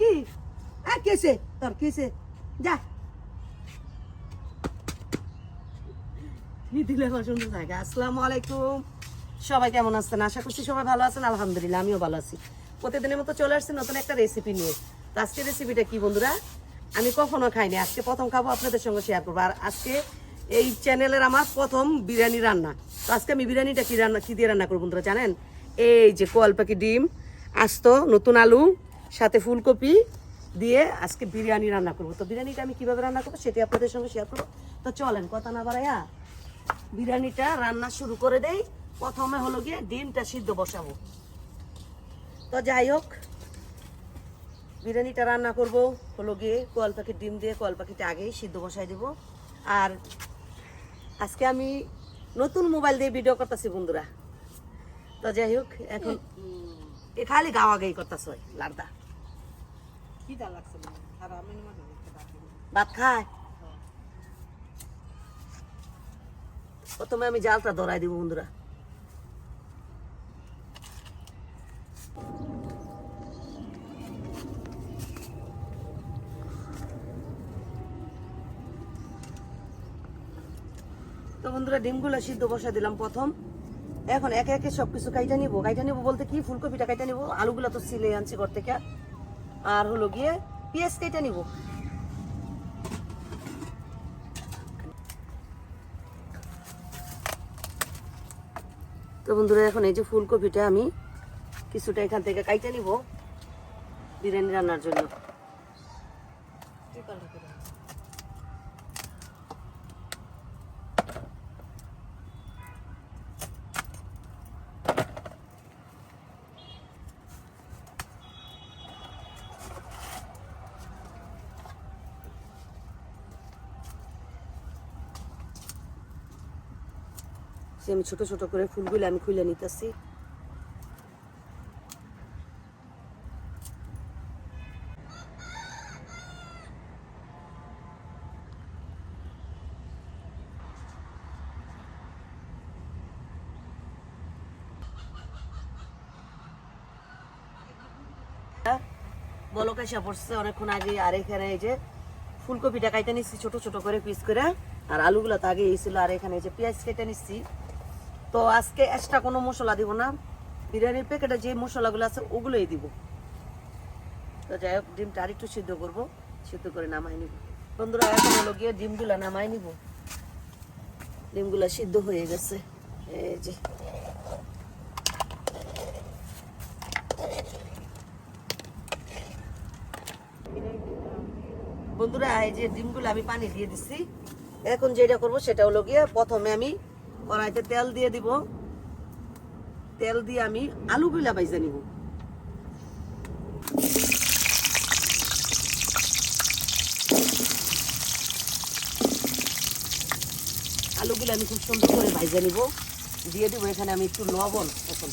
কি? আর কেসে তোর কেসে যা। কি দিলে আমার আসসালামু আলাইকুম। সবাই কেমন আছেন? আশা করছি সবাই ভালো আছেন। আলহামদুলিল্লাহ, আমিও ভালো আছি। প্রতিদিনের মতো চলে আসছে নতুন একটা রেসিপি নিয়ে। তো আজকে রেসিপিটা কি, বন্ধুরা? আমি কখনো খাইনি। আজকে প্রথম খাব আপনাদের সঙ্গে শেয়ার করব। আর আজকে এই চ্যানেলের আমার প্রথম বিরিয়ানি রান্না। তো আজকে আমি বিরিয়ানিটা কি রান্না কি দিয়ে রান্না করব বন্ধুরা, জানেন? এই যে কোয়াল পাখি ডিম, আস্ত, নতুন আলু সাথে ফুলকপি দিয়ে আজকে বিরিয়ানি রান্না করব। তো বিরিয়ানিটা আমি কীভাবে রান্না করব সেটি আপনাদের সঙ্গে শেয়ার করব। তো চলেন, কথা না বাড়াইয়া বিরিয়ানিটা রান্না শুরু করে দেই। প্রথমে হলো গিয়ে ডিমটা সিদ্ধ বসাবো। তো যাই হোক, বিরিয়ানিটা রান্না করব। হলো গিয়ে কোয়াল পাখির ডিম দিয়ে কোয়াল পাখিটা আগেই সিদ্ধ বসাই দেব। আর আজকে আমি নতুন মোবাইল দিয়ে ভিডিও করতেছি বন্ধুরা। তো যাই হোক, এখন এ খালি গাওয়া গাই করতেছ লাড়দা খিদা লাগছে আর আমি মনে ভাত খায়? প্রথমে আমি জালটা ধরাই দিব বন্ধুরা। তো বন্ধুরা ডিমগুলো সিদ্ধ বসা দিলাম প্রথম। এখন একে একে সবকিছু কাইটা নিবো। কাইটা নিবো বলতে কি? ফুলকপিটা কাইটা নিবো। আলুগুলো তো সিলে আনছি ঘর থেকে। আর হলো গিয়ে পেঁয়াজ কেটে নিব। তো বন্ধুরা, এখন এই যে ফুলকপিটা আমি কিছুটা এখান থেকে কাইটে নিব বিরিয়ানি রান্নার জন্য। আমি ছোট ছোট করে ফুলগুলো আমি খুলে নিতেছি। বলক এসে পড়ছে অনেকক্ষণ আগে, আর এখানে এই যে ফুলকপিটা কাইতে নিচ্ছি ছোট ছোট করে পিস করে। আর আলুগুলো তো আগে এই ছিল, আর এখানে এই যে পেঁয়াজ কেটে নিচ্ছি তো আজকে এক্সট্রা কোনো মশলা দিব না। বিরিয়ানির প্যাকেটে যে মশলাগুলো আছে, ওগুলোই দিব। তো যাই হোক, ডিমটা আরেকটু সিদ্ধ করব। সিদ্ধ করে নামাই নিব। বন্ধুরা, এখন হলো গিয়ে ডিমগুলো নামাই নিব। ডিমগুলো সিদ্ধ হয়ে গেছে। এই যে। বন্ধুরা, এই যে ডিমগুলো আমি পানি দিয়ে দিচ্ছি এখন যেটা করব, সেটা হলো গিয়ে প্রথমে আমি কড়াইতে তেল দিয়ে দিব। তেল দিয়ে আমি আলুগুলা বাইজা নিব। আলুগুলো আমি খুব সুন্দর করে ভাইজা নিব। দিয়ে দিব এখানে আমি একটু লবণ এখন।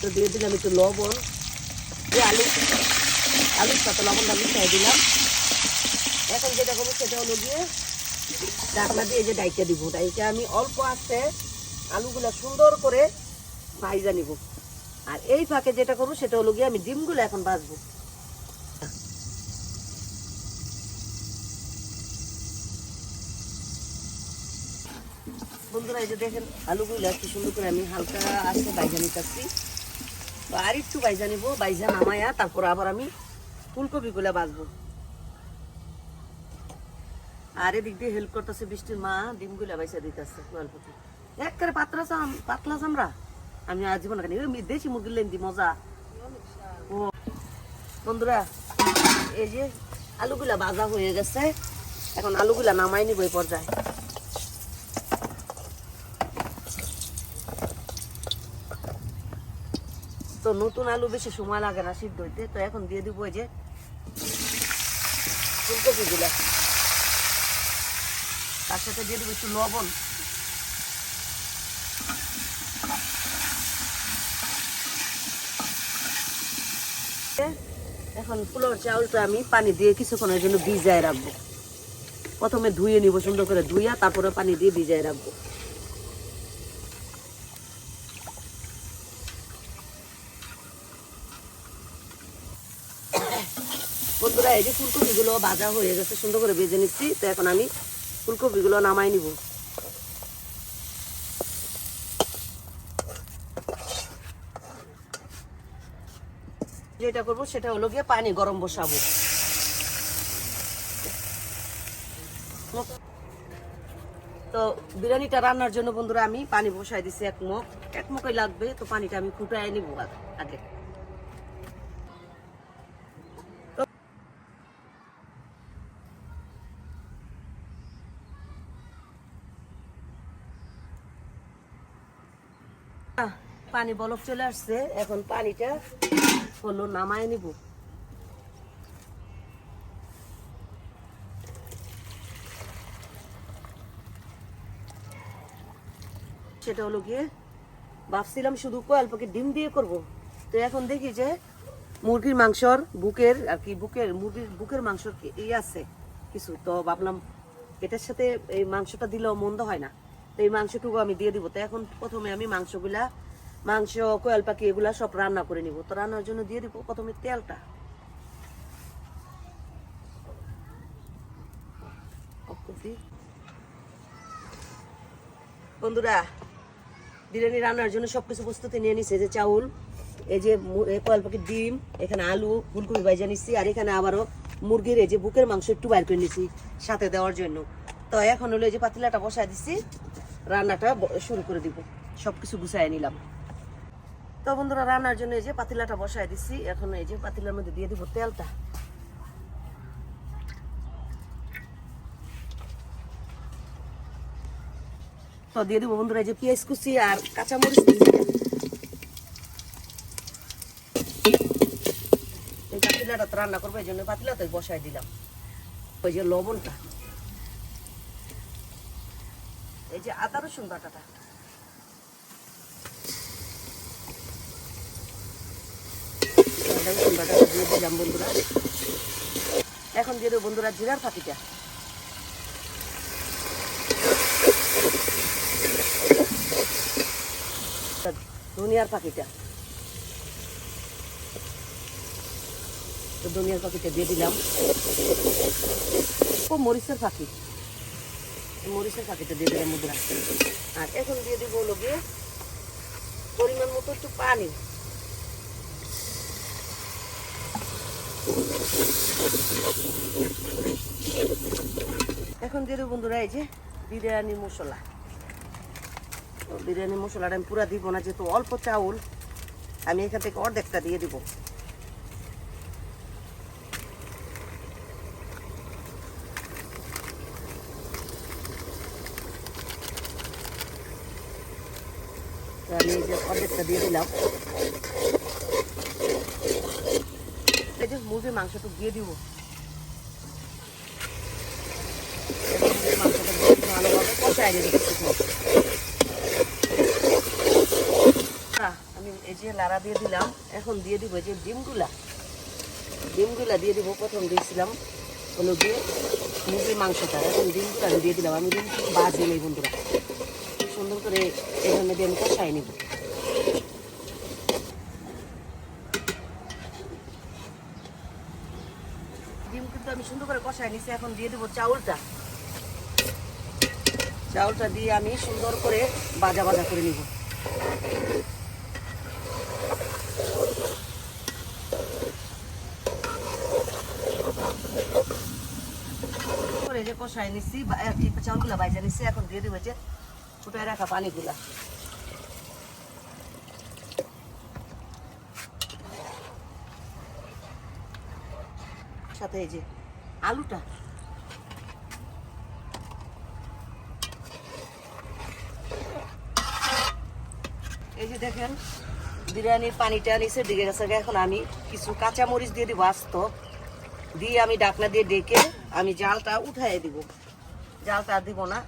তো দিয়ে দিলাম একটু লবণ। দিয়ে আলু আলুর সাথে লবণটা মিশিয়ে দিলাম। এখন যেটা করব সেটা হলো গিয়ে ঢাকনা দিয়ে যে ডাইকা দিব। ডাইকা আমি অল্প আস্তে আলুগুলো সুন্দর করে ভাইজা নিব। আর এই ফাঁকে যেটা করব সেটা হলো গিয়ে আমি ডিমগুলো এখন ভাজবো। বন্ধুরা, এই যে দেখেন আলুগুলো একটু সুন্দর করে আমি হালকা আস্তে বাইজা নিতেছি। আর একটু বাইজা নিব বাইজা নামায়া তারপর আবার আমি ফুলকপিগুলো বাজবো আর এদিক দিয়ে হেল্প করতেছে বৃষ্টির মা, ডিমগুলো বাইসা দিতেছে গল্পটি একবারে পাতলা চাম পাতলা চামড়া। আমি আজীবন খানি দেশি মুরগির লেন দি মজা। ও। বন্ধুরা, এই যে আলুগুলা ভাজা হয়ে গেছে। এখন আলুগুলা নামাই নিব এই পর্যায়ে। তো নতুন আলু বেশি সময় লাগে না সিদ্ধ হইতে। তো এখন দিয়ে দিব যে ফুলকপিগুলা। তার সাথে দিয়ে দেবো একটু লবণ। এখন পুলোর চাউলটা আমি পানি দিয়ে কিছুক্ষণের জন্য ভিজায় রাখব। প্রথমে ধুয়ে নিব সুন্দর করে ধুইয়া, তারপরে পানি দিয়ে ভিজায় রাখব। বন্ধুরা, এই যে ফুলকপিগুলো ভাজা হয়ে গেছে, সুন্দর করে ভেজে নিচ্ছি। তো এখন আমি ফুলকপিগুলো নামাই নিব। যেটা করব সেটা হলো গিয়ে পানি গরম বসাবো। তো বিরিয়ানিটা রান্নার জন্য বন্ধুরা আমি পানি বসাই দিছি এক মুখ। এক মুখই লাগবে, তো পানিটা আমি ফুটাই নিব। আগে পানি বলক চলে আসছে। এখন পানিটা হলো নামায় নিব। সেটা হলো গিয়ে ভাবছিলাম শুধু কয়েল পাখি ডিম দিয়ে করব। তো এখন দেখি যে মুরগির মাংসর বুকের আর কি বুকের, মুরগির বুকের মাংসর এই আছে কিছু। তো ভাবলাম এটার সাথে এই মাংসটা দিলেও মন্দ হয় না। তো এই মাংসটুকু আমি দিয়ে দিব। তো এখন প্রথমে আমি মাংসগুলা মাংস, কোয়াল পাখি, এগুলা সব রান্না করে নিব। তো রান্নার জন্য দিয়ে দিব প্রথমে তেলটা। বন্ধুরা, বিরিয়ানি রান্নার জন্য সবকিছু প্রস্তুতি নিয়ে নিছে যে চাউল, এই যে কোয়াল পাখির ডিম, এখানে আলু, ফুলকপি ভাইজা নিচ্ছি আর এখানে আবারও মুরগির এই যে বুকের মাংস একটু বাইর করে নিছি সাথে দেওয়ার জন্য। তো এখন হলো এই যে পাতিলাটা বসায় দিচ্ছি রান্নাটা শুরু করে দিব। সবকিছু গুছাই নিলাম। তো বন্ধুরা, রান্নার জন্য এই যে পাতিলাটা বসায় দিচ্ছি এখন এই যে পাতিলার মধ্যে দিয়ে দিব তেলটা। তো দিয়ে দিব বন্ধুরা এই যে পেঁয়াজ কুচি আর কাঁচামরিচ এই পাতিলাটা তো রান্না করব, এই জন্য পাতিলা পাতিলাতে বসায় দিলাম। ওই যে লবণটা। এই যে আদা রসুন বাটাটা। দিয়ে দিলাম বন্ধুরা। এখন দিয়ে দেবো বন্ধুরা জিরার ফাঁকিটা ধনিয়ার পাখিটা ধনিয়ার পাখিটা দিয়ে দিলাম। ও, মরিচের পাখি মরিচের পাখিটা দিয়ে দিলাম মুদ্রা আর এখন দিয়ে দিব গিয়ে পরিমাণ মতো একটু পানি। এখন দিয়ে দেবো বন্ধুরা, এই যে বিরিয়ানি মশলা। বিরিয়ানি মশলাটা আমি পুরা দিব না, যেহেতু অল্প চাউল, আমি এখান থেকে অর্ধেকটা দিয়ে দিব। আমি এই যে অর্ধেকটা দিয়ে দিলাম। এই যে মুরগির মাংসটুকু দিয়ে দিব। মাংসটা ভালোভাবে আমি এই যে লাড়া দিয়ে দিলাম, এখন দিয়ে দিব যে ডিমগুলা। ডিমগুলা দিয়ে দিব, প্রথম দিয়েছিলাম হলো দিয়ে মুরগির মাংসটা, এখন ডিমগুলো দিয়ে দিলাম। আমি ডিম বাজি নেই বন্ধুরা। সুন্দর করে এখানে দিয়ে আমি কষাই নিব ডিম কিন্তু আমি সুন্দর করে কষাই নিছি, এখন দিয়ে দেবো চাউলটা। চাউলটা দিয়ে আমি সুন্দর করে বাজা বাজা করে নিব। করে যে কষাই নিচ্ছি বা- আর কি চাউলগুলো বাইজা নিচ্ছি এখন দিয়ে দিব যে ফুটায় রাখা পানিগুলা। সাথে এই যে আলুটা। এই যে দেখেন, বিরিয়ানির পানিটা নিচে দিকে গেছে এখন আমি কিছু কাঁচা মরিচ দিয়ে দিব আস্ত। দিয়ে আমি ডাকনা দিয়ে ডেকে আমি জালটা উঠাই দিব। জালটা দিব না।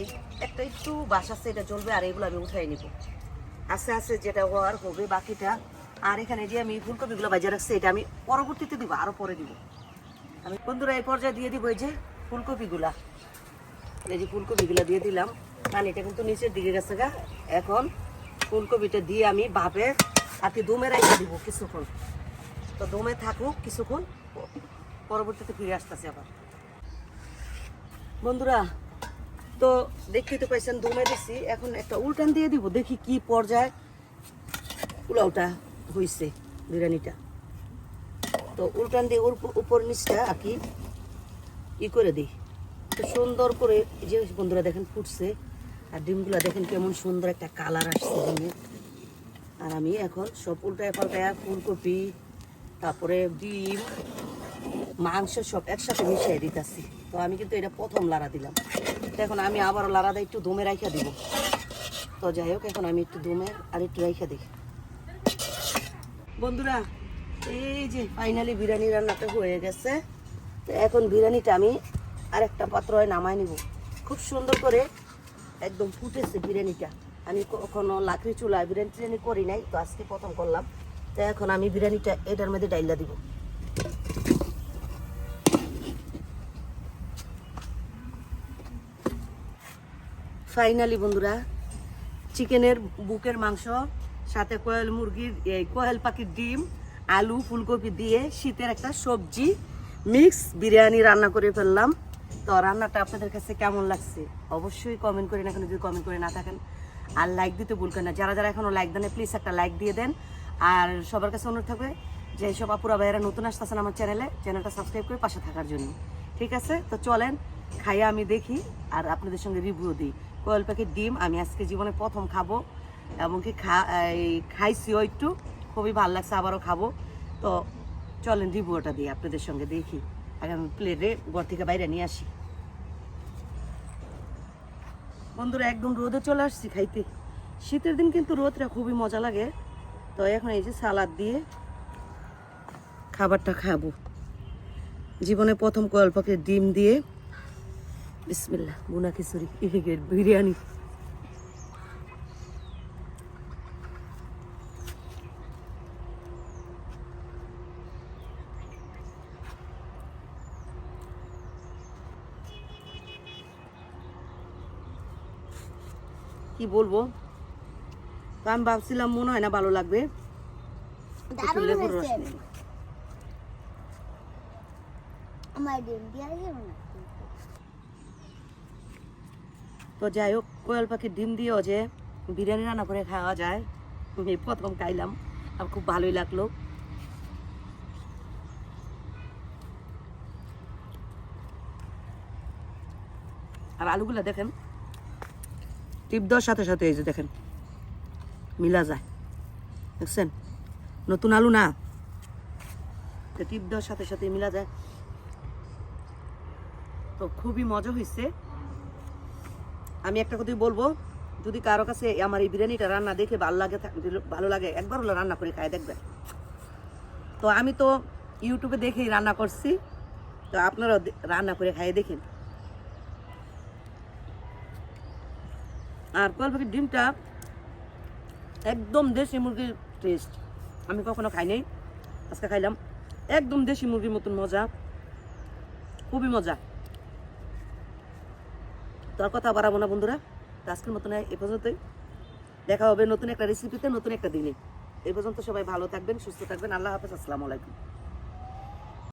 এই একটা একটু বাসাচ্ছে এটা চলবে আর এগুলো আমি উঠাই নিব। আস্তে আস্তে যেটা হওয়ার হবে বাকিটা। আর এখানে যে আমি ফুলকপিগুলো বাজার রাখছি, এটা আমি পরবর্তীতে দিব, আরও পরে দিব। আমি বন্ধুরা, এই পর্যায়ে দিয়ে দিব এই যে ফুলকপিগুলা। এই যে ফুলকপিগুলা দিয়ে দিলাম। পানিটা কিন্তু নিচের দিকে গেছে গা। এখন ফুলকপিটা দিয়ে আমি ভাপে হাতে দমে রেখে দিব কিছুক্ষণ। তো দমে থাকুক কিছুক্ষণ, পরবর্তীতে ফিরে আসতেছি আবার। বন্ধুরা, তো দেখতেই তো পাইছেন, দমে দিছি। এখন একটা উল্টান দিয়ে দিব, দেখি কি পর্যায়ে পোলাওটা হইছে বিরিয়ানিটা। তো উল্টান দিয়ে ওর উপর নিচটা আর কি ই করে দিই। তো সুন্দর করে যে বন্ধুরা দেখেন ফুটছে, আর ডিমগুলো দেখেন কেমন সুন্দর একটা কালার আসছে ডিমের আর আমি এখন সব উল্টায় পাল্টায় ফুলকপি, তারপরে ডিম, মাংস সব একসাথে মিশিয়ে দিতেছি। তো আমি কিন্তু এটা প্রথম লাড়া দিলাম। তো এখন আমি আবারও লাড়া দিয়ে একটু দমে রাইখা দিব। তো যাই হোক, এখন আমি একটু দমে আর একটু রাইখা দিই। বন্ধুরা এই যে ফাইনালি বিরিয়ানি রান্নাটা হয়ে গেছে। এখন বিরিয়ানিটা আমি আরেকটা পাত্রে নামাই নিব। খুব সুন্দর করে একদম ফুটেছে বিরিয়ানিটা। আমি কখনো লাকড়ি চুলায় বিরিয়ানি টিরিয়ানি করি নাই, তো আজকে প্রথম করলাম। তো এখন আমি বিরিয়ানিটা এটার মধ্যে ডাইলা দিব। ফাইনালি বন্ধুরা, চিকেনের বুকের মাংস, সাথে কোয়েল মুরগির, এই কোয়েল পাখির ডিম আলু, ফুলকপি দিয়ে শীতের একটা সবজি মিক্স বিরিয়ানি রান্না করে ফেললাম। তো রান্নাটা আপনাদের কাছে কেমন লাগছে? অবশ্যই কমেন্ট করেন এখন যদি কমেন্ট করে না থাকেন। আর লাইক দিতে ভুলবেন না। যারা যারা এখনও লাইক দেন প্লিজ একটা লাইক দিয়ে দেন। আর সবার কাছে অনুরোধ থাকবে যে সব আপুরা ভাইয়েরা নতুন আসতেছেন আমার চ্যানেলে চ্যানেলটা সাবস্ক্রাইব করে পাশে থাকার জন্য। ঠিক আছে? তো চলেন খাইয়ে আমি দেখি, আর আপনাদের সঙ্গে রিভিউ দিই। কোয়েল পাখির ডিম আমি আজকে জীবনে প্রথম খাব, এমনকি খা খাইছিও একটু। খুবই ভালো লাগছে, আবারও খাব। তো চলেন রিভিউটা দিয়ে আপনাদের সঙ্গে দেখি। আগে আমি প্লেটে ঘর থেকে বাইরে নিয়ে আসি। বন্ধুরা, একদম রোদে চলে আসছি খাইতে। শীতের দিন কিন্তু রোদটা খুবই মজা লাগে। তো এখন এই যে সালাদ দিয়ে খাবারটা খাব। জীবনে প্রথম কোয়েল পাখির ডিম দিয়ে। বিসমিল্লা বুনা খিচুড়ি বিরিয়ানি। কি বলব? তো আমি ভাবছিলাম মনে হয় না ভালো লাগবে। লেবুর রস তো যাই হোক কোয়েল পাখির ডিম দিয়েও যে বিরিয়ানি রান্না করে খাওয়া যায় প্রথম খাইলাম আর খুব ভালোই লাগল। আর আলুগুলো দেখেন টিপ দেওয়ার সাথে সাথে এই যে দেখেন, মিলা যায়। দেখছেন? নতুন আলু না? টিপ দেওয়ার সাথে সাথে মিলা যায়। তো খুবই মজা হয়েছে আমি একটা কথাই বলব, যদি কারও কাছে আমার এই বিরিয়ানিটা রান্না দেখে ভালো লাগে ভালো লাগে, একবার হলো রান্না করে খায়, দেখবেন। তো আমি তো ইউটিউবে দেখেই রান্না করছি। তো আপনারাও রান্না করে খাইয়ে দেখেন। আর কোয়াল পাখির ডিমটা একদম দেশি মুরগির টেস্ট আমি কখনো খাই নাই, আজকে খাইলাম একদম দেশি মুরগির মতন মজা, খুবই মজা। তো আর কথা বাড়াবো না বন্ধুরা, তো আজকের মতন এ পর্যন্তই। দেখা হবে নতুন একটা রেসিপিতে নতুন একটা দিনে। এই পর্যন্ত সবাই ভালো থাকবেন, সুস্থ থাকবেন। আল্লাহ হাফেজ, আসসালামু আলাইকুম।